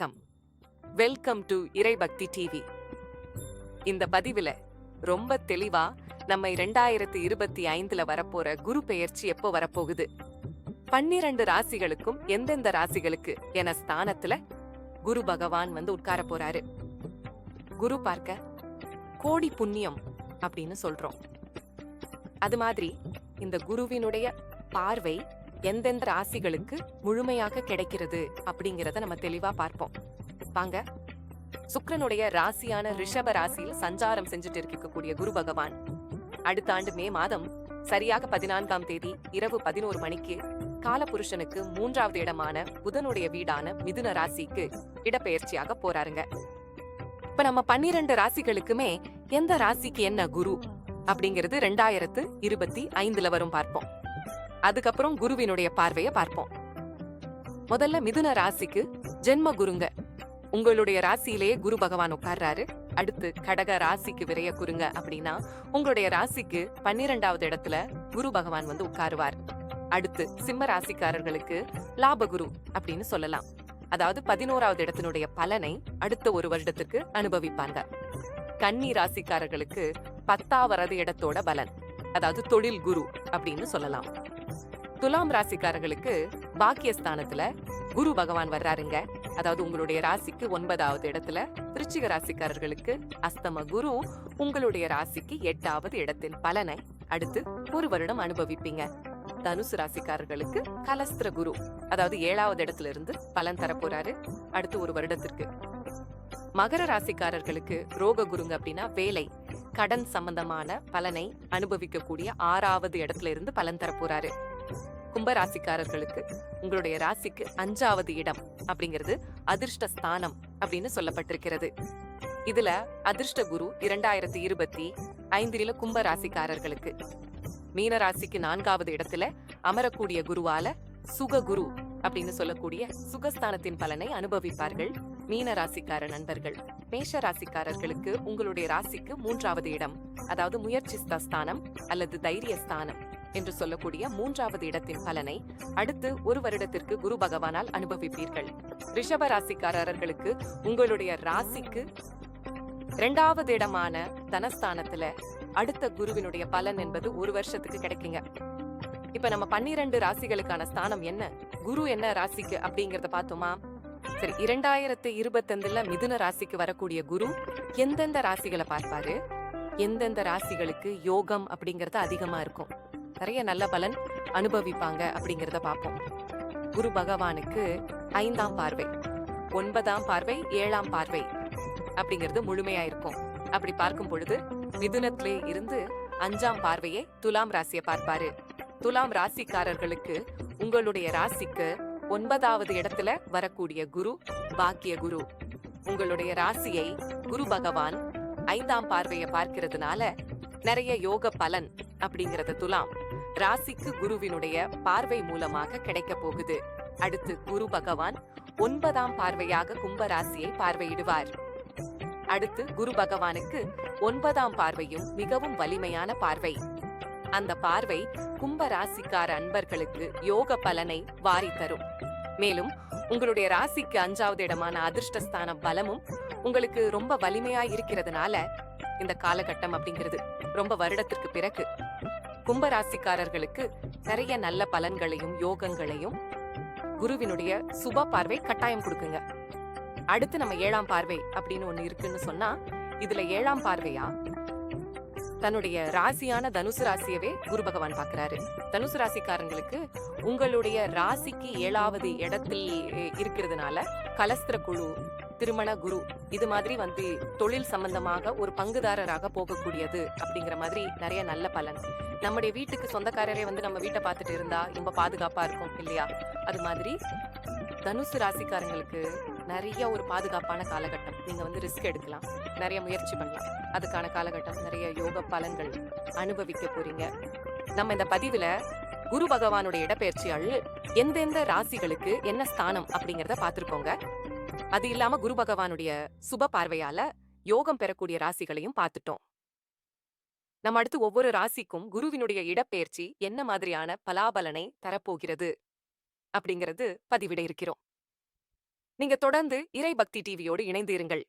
வணக்கம். Welcome to இறைபக்தி TV இந்த பதிவில் ரொம்ப தெளிவா நம்ம ரெண்டாயிரத்து இருபத்தி ஐந்துல வரப்போற குரு பெயர்ச்சி எப்போ வரப்போகுது? பன்னிரண்டு ராசிகளுக்கும் எந்தெந்த ராசிகளுக்கு என ஸ்தானத்துல குரு பகவான் வந்து உட்கார போறாரு. குரு பார்க்க கோடி புண்ணியம் அப்படின்னு சொல்றோம். அது மாதிரி இந்த குருவினுடைய பார்வை எந்தெந்த ராசிகளுக்கு முழுமையாக கிடைக்கிறது அப்படிங்கிறத நம்ம தெளிவா பார்ப்போம். வாங்க. சுக்கரனுடைய ராசியான ரிஷப ராசியில் சஞ்சாரம் செஞ்சுட்டு இருக்கக்கூடிய குரு பகவான். அடுத்த ஆண்டு மே மாதம் சரியாக பதினான்காம் தேதி இரவு பதினோரு மணிக்கு காலபுருஷனுக்கு மூன்றாவது இடமான புதனுடைய வீடான மிதுன ராசிக்கு இடப்பெயர்ச்சியாக போறாருங்க. இப்ப நம்ம பன்னிரண்டு ராசிகளுக்குமே எந்த ராசிக்கு என்ன குரு அப்படிங்கிறது ரெண்டாயிரத்து இருபத்தி ஐந்துல வரும் பார்ப்போம். அதுக்கப்புறம் குருவினுடைய பார்வையை பார்ப்போம். முதல்ல மிதுன ராசிக்கு ஜென்ம குருங்க. உங்களுடைய ராசியிலேயே குரு பகவான் உட்கார்றாரு. அடுத்து கடக ராசிக்கு விரைய குருங்க அப்படின்னா உங்களுடைய ராசிக்கு பன்னிரெண்டாவது இடத்துல குரு பகவான் வந்து உட்காருவார். அடுத்து சிம்ம ராசிக்காரர்களுக்கு லாபகுரு அப்படின்னு சொல்லலாம். அதாவது பதினோராவது இடத்தினுடைய பலனை அடுத்த ஒரு வருடத்திற்கு அனுபவிப்பாங்க. கன்னி ராசிக்காரர்களுக்கு பத்தாவது இடத்தோட பலன். அதாவது தொழில் குரு அப்படின்னு சொல்லலாம். துலாம் ராசிக்காரர்களுக்கு பாக்கியஸ்தானத்துல குரு பகவான் வர்றாருங்க. அதாவது உங்களுடைய ராசிக்கு ஒன்பதாவது இடத்துல விருச்சிக ராசிக்காரர்களுக்கு அஸ்தம குரு உங்களுடைய ராசிக்கு எட்டாவது இடத்தின் பலனை அடுத்து ஒரு வருடம் அனுபவிப்பீங்க. தனுசு ராசிக்காரர்களுக்கு கலஸ்திர குரு அதாவது ஏழாவது இடத்துல இருந்து பலன் தரப்போறாரு அடுத்து ஒரு வருடத்திற்கு. மகர ராசிக்காரர்களுக்கு ரோக குருங்க அப்படின்னா வேலை கடன் சம்பந்தமான பலனை அனுபவிக்கக்கூடிய ஆறாவது இடத்துல இருந்து பலன் தரப்போறாரு. கும்பராசிக்காரர்களுக்கு உங்களுடைய ராசிக்கு அஞ்சாவது இடம் அப்படிங்கிறது அதிர்ஷ்ட ஸ்தானம் அப்படின்னு சொல்லப்பட்டிருக்கிறது. இதுல அதிர்ஷ்ட குரு இரண்டாயிரத்தி இருபத்தி ஐந்தில கும்ப ராசிக்காரர்களுக்கு மீன ராசிக்கு நான்காவது இடத்துல அமரக்கூடிய குருவால சுக குரு அப்படின்னு சொல்லக்கூடிய சுகஸ்தானத்தின் பலனை அனுபவிப்பார்கள் மீன ராசிக்கார நண்பர்கள். மேஷ ராசிக்காரர்களுக்கு உங்களுடைய ராசிக்கு மூன்றாவது இடம் அதாவது முயற்சி ஸ்தானம் அல்லது தைரிய ஸ்தானம் என்று சொல்லக்கூடிய மூன்றாவது இடத்தின் பலனை அடுத்து ஒரு வருடத்திற்கு குரு பகவானால் அனுபவிப்பீர்கள். ரிஷப ராசிக்காரர்களுக்கு உங்களுடைய ராசிக்கு இரண்டாவது இடமான தனஸ்தானத்துல அடுத்த குருவினுடைய பலன் என்பது ஒரு வருஷத்துக்கு கிடைக்குங்க. இப்ப நம்ம பன்னிரண்டு ராசிகளுக்கான ஸ்தானம் என்ன? குரு என்ன ராசிக்கு அப்படிங்கறத பார்த்தோமா? சரி இரண்டாயிரத்து இருபத்தஞ்சுல மிதுன ராசிக்கு வரக்கூடிய குரு எந்தெந்த ராசிகளை பார்ப்பாரு? எந்தெந்த ராசிகளுக்கு யோகம் அப்படிங்கறது அதிகமா இருக்கும். நிறைய நல்ல பலன் அனுபவிப்பாங்க அப்படிங்கிறத பார்ப்போம். குரு பகவானுக்கு ஐந்தாம் பார்வை ஒன்பதாம் பார்வை ஏழாம் பார்வை அப்படிங்கிறது முழுமையா இருக்கும். அப்படி பார்க்கும் பொழுது மிதுனத்திலே இருந்து அஞ்சாம் பார்வையை துலாம் ராசியை பார்ப்பாரு. துலாம் ராசிக்காரர்களுக்கு உங்களுடைய ராசிக்கு ஒன்பதாவது இடத்துல வரக்கூடிய குரு பாக்கிய குரு. உங்களுடைய ராசியை குரு பகவான் ஐந்தாம் பார்வையை பார்க்கிறதுனால நிறைய யோக பலன் அப்படிங்கறது துலாம். ராசிக்கு குருவினுடைய பார்வை மூலமாக கிடைக்க போகுது. அடுத்து குரு பகவான் ஒன்பதாம் பார்வையாக கும்ப ராசியை பார்வையிடுவார். அடுத்து குரு பகவானுக்கு ஒன்பதாம் பார்வையும் மிகவும் வலிமையான பார்வை. அந்த பார்வை கும்ப ராசிக்கார அன்பர்களுக்கு யோக பலனை வாரி தரும். மேலும் உங்களுடைய ராசிக்கு அஞ்சாவது இடமான அதிர்ஷ்டஸ்தான பலமும் உங்களுக்கு ரொம்ப வலிமையா இருக்கிறதுனால இந்த காலகட்டம் அப்படிங்கிறது ரொம்ப வருடத்திற்கு பிறகு கும்பராசிக்காரர்களுக்கு நிறைய நல்ல பலன்களையும் யோகங்களையும் குருவினுடைய சுப பார்வை கட்டாயம் கொடுக்குங்க. அடுத்து நம்ம ஏழாம் பார்வை அப்படின்னு ஒண்ணு இருக்குன்னு சொன்னா இதுல ஏழாம் பார்வையா? தன்னுடைய ராசியான தனுசு ராசியவே குரு பகவான் பாக்குறாரு தனுசு ராசிக்காரங்களுக்கு உங்களுடைய ராசிக்கு ஏழாவது இடத்தில் இருக்கிறதுனால கலஸ்திர குழு திருமண குரு. இது மாதிரி வந்து தொழில் சம்பந்தமாக ஒரு பங்குதாரராக போகக்கூடியது அப்படிங்கிற மாதிரி நிறைய நல்ல பலன். நம்முடைய வீட்டுக்கு சொந்தக்காரரே வந்து நம்ம வீட்டை பார்த்துட்டு இருந்தா ரொம்ப பாதுகாப்பா இருக்கும் இல்லையா? அது மாதிரி தனுசு ராசிக்காரங்களுக்கு நிறைய ஒரு பாதுகாப்பான காலகட்டம். நீங்க வந்து ரிஸ்க் எடுக்கலாம். நிறைய முயற்சி பண்ணலாம். அதுக்கான காலகட்டம். நிறைய யோக பலன்கள் அனுபவிக்க போறீங்க. நம்ம இந்த பதிவுல குரு பகவானுடைய இடப்பெயர்ச்சியால் எந்தெந்த ராசிகளுக்கு என்ன ஸ்தானம் அப்படிங்கறத பார்த்துருக்கோங்க. அது இல்லாம குரு பகவானுடைய சுப பார்வையால யோகம் பெறக்கூடிய ராசிகளையும் பார்த்துட்டோம். நம்ம அடுத்து ஒவ்வொரு ராசிக்கும் குருவினுடைய இடப்பெயர்ச்சி என்ன மாதிரியான பலாபலனை தரப்போகிறது அப்படிங்கிறது பதிவிட இருக்கிறோம். நீங்க தொடர்ந்து இறை பக்தி டிவியோடு இணைந்து இருங்கள்